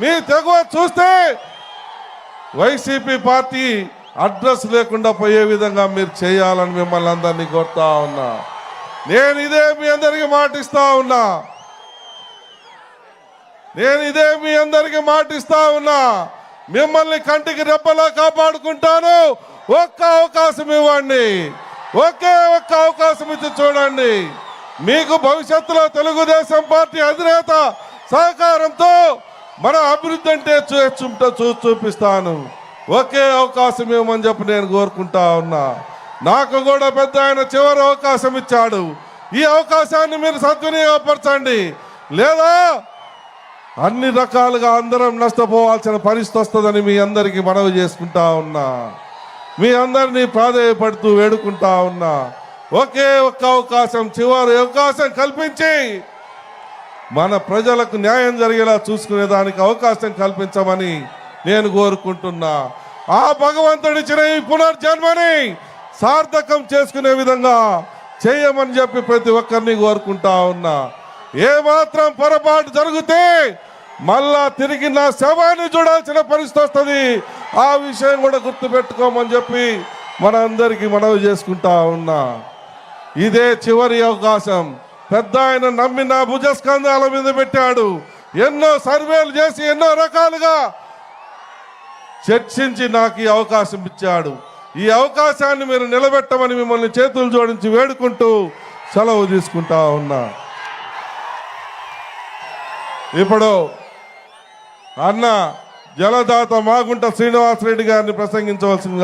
మీ తెగువ చూస్తే YCP party address లేకుండా పోయే విధంగా మీరు చేయాలని మిమ్మల్ని అందరినీ కోరుతా ఉన్నా. నేను ఇదే మీ అందరికీ మాటిస్తా ఉన్నా. నేను ఇదే మీ అందరికీ మాటిస్తా ఉన్నా. మిమ్మల్ని కంటికి రెప్పలా కాపాడుకుంటాను. ఒక్క అవకాశం ఇవ్వండి. ఒకే ఒక్క అవకాశం ఇచ్చి చూడండి. మీకు భవిష్యత్తులో తెలుగుదేశం పార్టీ అధినేత సహకారంతో మన అభివృద్ధి అంటే చూచుంటా చూ చూపిస్తాను. ఒకే అవకాశం ఏమని చెప్పి నేను కోరుకుంటా ఉన్నా. నాకు కూడా పెద్ద ఆయన చివరి అవకాశం ఇచ్చాడు. ఈ అవకాశాన్ని మీరు సద్వినియోగపరచండి. లేదా అన్ని రకాలుగా అందరం నష్టపోవాల్సిన పరిస్థితి వస్తుందని మీ అందరికీ మనవి చేసుకుంటా ఉన్నా. మీ అందరినీ ప్రాధేయపడుతూ వేడుకుంటా ఉన్నా. ఒకే ఒక్క అవకాశం చివరి అవకాశం కల్పించి మన ప్రజలకు న్యాయం జరిగేలా చూసుకునే దానికి అవకాశం కల్పించమని నేను కోరుకుంటున్నా. ఆ భగవంతుడిచ్చిన ఈ పునర్జన్మని సార్థకం చేసుకునే విధంగా చేయమని చెప్పి ప్రతి ఒక్కరిని కోరుకుంటా ఉన్నా. ఏ మాత్రం పొరపాటు జరిగితే మళ్ళా తిరిగి నా శవాన్ని చూడాల్సిన పరిస్థితి వస్తుంది. ఆ విషయం కూడా గుర్తుపెట్టుకోమని చెప్పి మన అందరికీ మనవి చేసుకుంటా ఉన్నా. ఇదే చివరి అవకాశం. పెద్ద ఆయన నమ్మి నా భుజస్కంధాల మీద పెట్టాడు. ఎన్నో సర్వేలు చేసి ఎన్నో రకాలుగా చర్చించి నాకు ఈ అవకాశం ఇచ్చాడు. ఈ అవకాశాన్ని మీరు నిలబెట్టమని మిమ్మల్ని చేతులు జోడించి వేడుకుంటూ సెలవు తీసుకుంటా ఉన్నా. ఇప్పుడు అన్న జలదాత మాగుంట శ్రీనివాసరెడ్డి గారిని ప్రసంగించవలసిందిగా